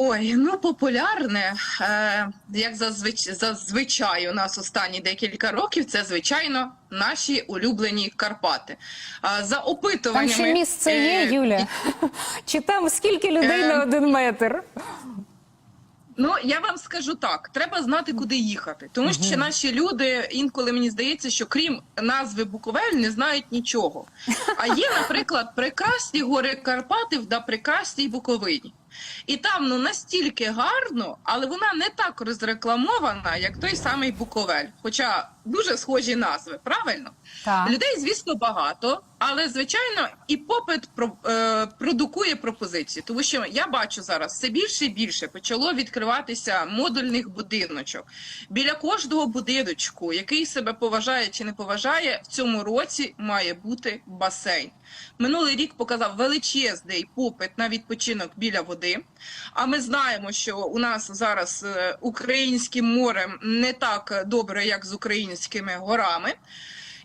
Ой, ну популярне, е, як зазвич, зазвичай у нас останні декілька років, це звичайно наші улюблені Карпати. А за Там ще місце є, е, Юля? Чи там скільки людей Е, на один метр? Ну я вам скажу так: треба знати, куди їхати, тому що наші люди інколи мені здається, що крім назви Буковель не знають нічого. А є, наприклад, прекрасні гори Карпатів да прекрасній Буковині. І там ну настільки гарно, але вона не так розрекламована, як той самий Буковель. Хоча дуже схожі назви, правильно? Так. Людей, звісно, багато, але звичайно і попит про, е, продукує пропозиції. Тому що я бачу зараз все більше і більше почало відкриватися модульних будиночок. Біля кожного будиночку, який себе поважає чи не поважає, в цьому році має бути басейн. Минулий рік показав величезний попит на відпочинок біля води. А ми знаємо, що у нас зараз е, українським морем не так добре, як з українськими горами.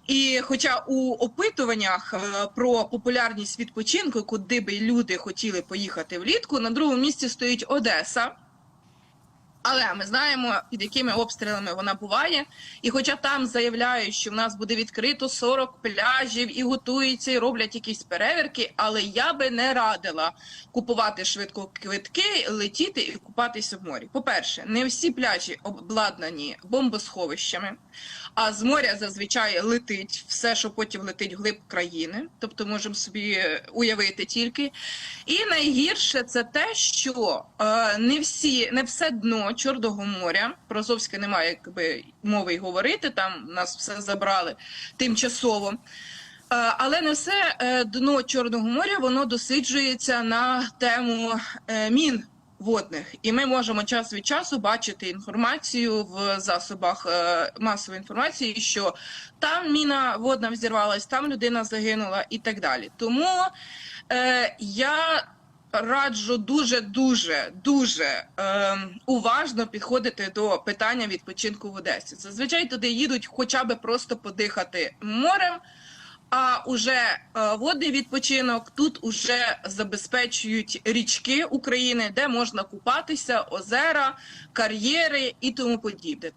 І хоча у опитуваннях е, про популярність відпочинку, куди би люди хотіли поїхати влітку, на другому місці стоїть Одеса. Але ми знаємо, під якими обстрілами вона буває. І хоча там заявляють, що в нас буде відкрито 40 пляжів і готуються, і роблять якісь перевірки, але я би не радила купувати швидко квитки, летіти і купатися в морі. По-перше, не всі пляжі обладнані бомбосховищами, а з моря зазвичай летить все, що потім летить вглиб країни. Тобто можемо собі уявити тільки. І найгірше це те, що е, не всі, не все дно Чорного моря, про Азовське немає якби мови й говорити, там нас все забрали тимчасово. Е, Але не все е, дно Чорного моря воно досиджується на тему е, мін водних, і ми можемо час від часу бачити інформацію в засобах масової інформації, що там міна водна взірвалась, там людина загинула і так далі. Тому я раджу дуже дуже дуже е, уважно підходити до питання відпочинку в Одесі. Зазвичай туди їдуть, хоча б просто подихати морем. А уже е, водний відпочинок тут уже забезпечують річки України, де можна купатися, озера, кар'єри і тому подібне.